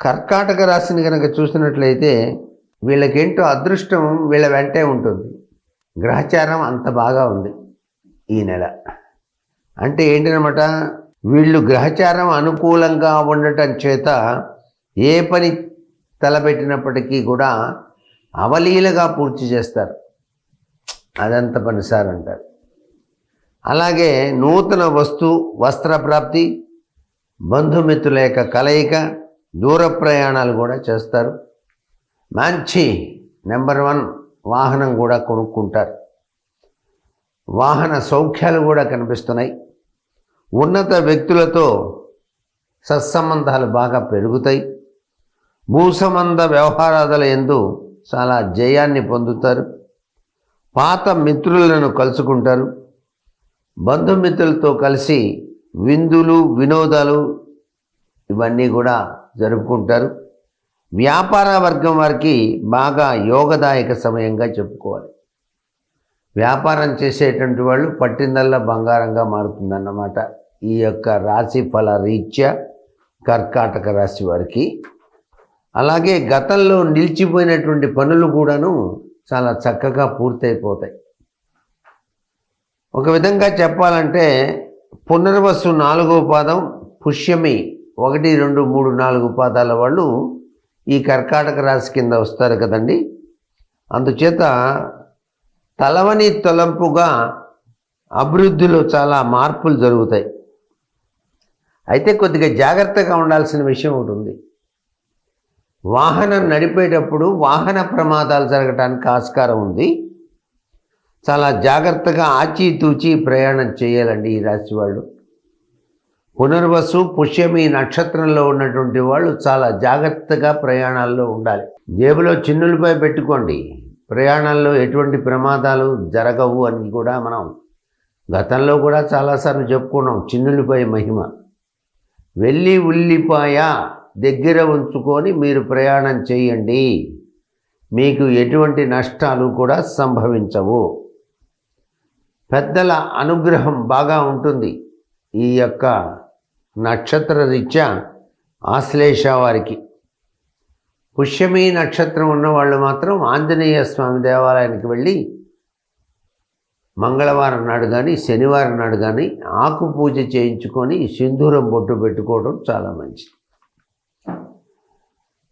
కర్కాటక రాశిని కనుక చూసినట్లయితే వీళ్ళకేంటో అదృష్టం వీళ్ళ వెంటే ఉంటుంది. గ్రహచారం అంత బాగా ఉంది ఈ నెల. అంటే ఏంటనమాట? వీళ్ళు గ్రహచారం అనుకూలంగా ఉండటం చేత ఏ పని తలపెట్టినప్పటికీ కూడా అవలీలగా పూర్తి చేస్తారు. అదంత పని సార్ అంటారు. అలాగే నూతన వస్తు వస్త్ర ప్రాప్తి బంధుమిత్రుల యొక్క కలయిక దూర ప్రయాణాలు కూడా చేస్తారు. మంచి నెంబర్ వన్ వాహనం కూడా కొనుక్కుంటారు. వాహన సౌఖ్యాలు కూడా కనిపిస్తున్నాయి. ఉన్నత వ్యక్తులతో సత్సంబంధాలు బాగా పెరుగుతాయి. భూసంబంధ వ్యవహారాదుల ఎందు చాలా జయాన్ని పొందుతారు. పాత మిత్రులను కలుసుకుంటారు. బంధుమిత్రులతో కలిసి విందులు వినోదాలు ఇవన్నీ కూడా జరుపుకుంటారు. వ్యాపార వర్గం వారికి బాగా యోగదాయక సమయంగా చెప్పుకోవాలి. వ్యాపారం చేసేటువంటి వాళ్ళు పట్టిందల్లా బంగారంగా మారుతుందన్నమాట. ఈ యొక్క రాశి ఫల రీత్యా కర్కాటక రాశి వారికి. అలాగే గతంలో నిలిచిపోయినటువంటి పనులు కూడాను చాలా చక్కగా పూర్తయిపోతాయి. ఒక విధంగా చెప్పాలంటే పునర్వసు నాలుగో పాదం పుష్యమి. ఒకటి రెండు మూడు నాలుగు పాదాల వాళ్ళు ఈ కర్కాటక రాశి కింద వస్తారు కదండి. అందుచేత తలవని తొలంపుగా అభివృద్ధిలో చాలా మార్పులు జరుగుతాయి. అయితే కొద్దిగా జాగ్రత్తగా ఉండాల్సిన విషయం ఒకటి ఉంది. వాహనం నడిపేటప్పుడు వాహన ప్రమాదాలు జరగటానికి ఆస్కారం ఉంది. చాలా జాగ్రత్తగా ఆచితూచి ప్రయాణం చేయాలండి ఈ రాశి వాళ్ళు. పునర్వసు పుష్యమి నక్షత్రంలో ఉన్నటువంటి వాళ్ళు చాలా జాగ్రత్తగా ప్రయాణాల్లో ఉండాలి. జేబులో చిన్నులపై పెట్టుకోండి. ప్రయాణాల్లో ఎటువంటి ప్రమాదాలు జరగవు అని కూడా మనం గతంలో కూడా చాలాసార్లు చెప్పుకున్నాం. చిన్నులపై మహిమ. వెళ్ళి ఉల్లిపాయ దగ్గర ఉంచుకొని మీరు ప్రయాణం చేయండి. మీకు ఎటువంటి నష్టాలు కూడా సంభవించవు. పెద్దల అనుగ్రహం బాగా ఉంటుంది. ఈ యొక్క నక్షత్ర రీత్యా ఆశ్లేష వారికి. పుష్యమి నక్షత్రం ఉన్న వాళ్ళు మాత్రం ఆంజనేయ స్వామి దేవాలయానికి వెళ్ళి మంగళవారం నాడు కానీ శనివారం నాడు కానీ ఆకు పూజ చేయించుకొని సింధూరం బొట్టు పెట్టుకోవడం చాలా మంచిది.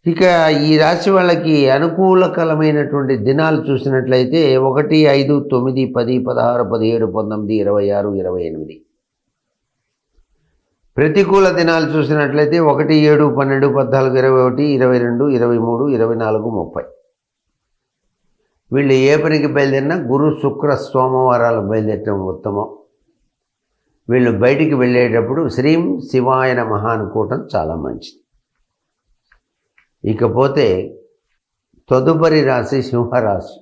ఇక ఈ రాశి వాళ్ళకి అనుకూలకరమైనటువంటి దినాలు చూసినట్లయితే ఒకటి ఐదు తొమ్మిది పది పదహారు పదిహేడు పంతొమ్మిది ఇరవై ఆరు ఇరవై ఎనిమిది. ప్రతికూల దినాలు చూసినట్లయితే ఒకటి ఏడు పన్నెండు పద్నాలుగు ఇరవై ఒకటి ఇరవై రెండు ఇరవై మూడు ఇరవై నాలుగు ముప్పై. వీళ్ళు ఏ పనికి బయలుదేరినా గురు శుక్ర సోమవారాలు బయలుదేరటం ఉత్తమం. వీళ్ళు బయటికి వెళ్ళేటప్పుడు శ్రీం శివాయన మహా అనుకోవటం చాలా మంచిది. ఇకపోతే తదుపరి రాశి సింహరాశి.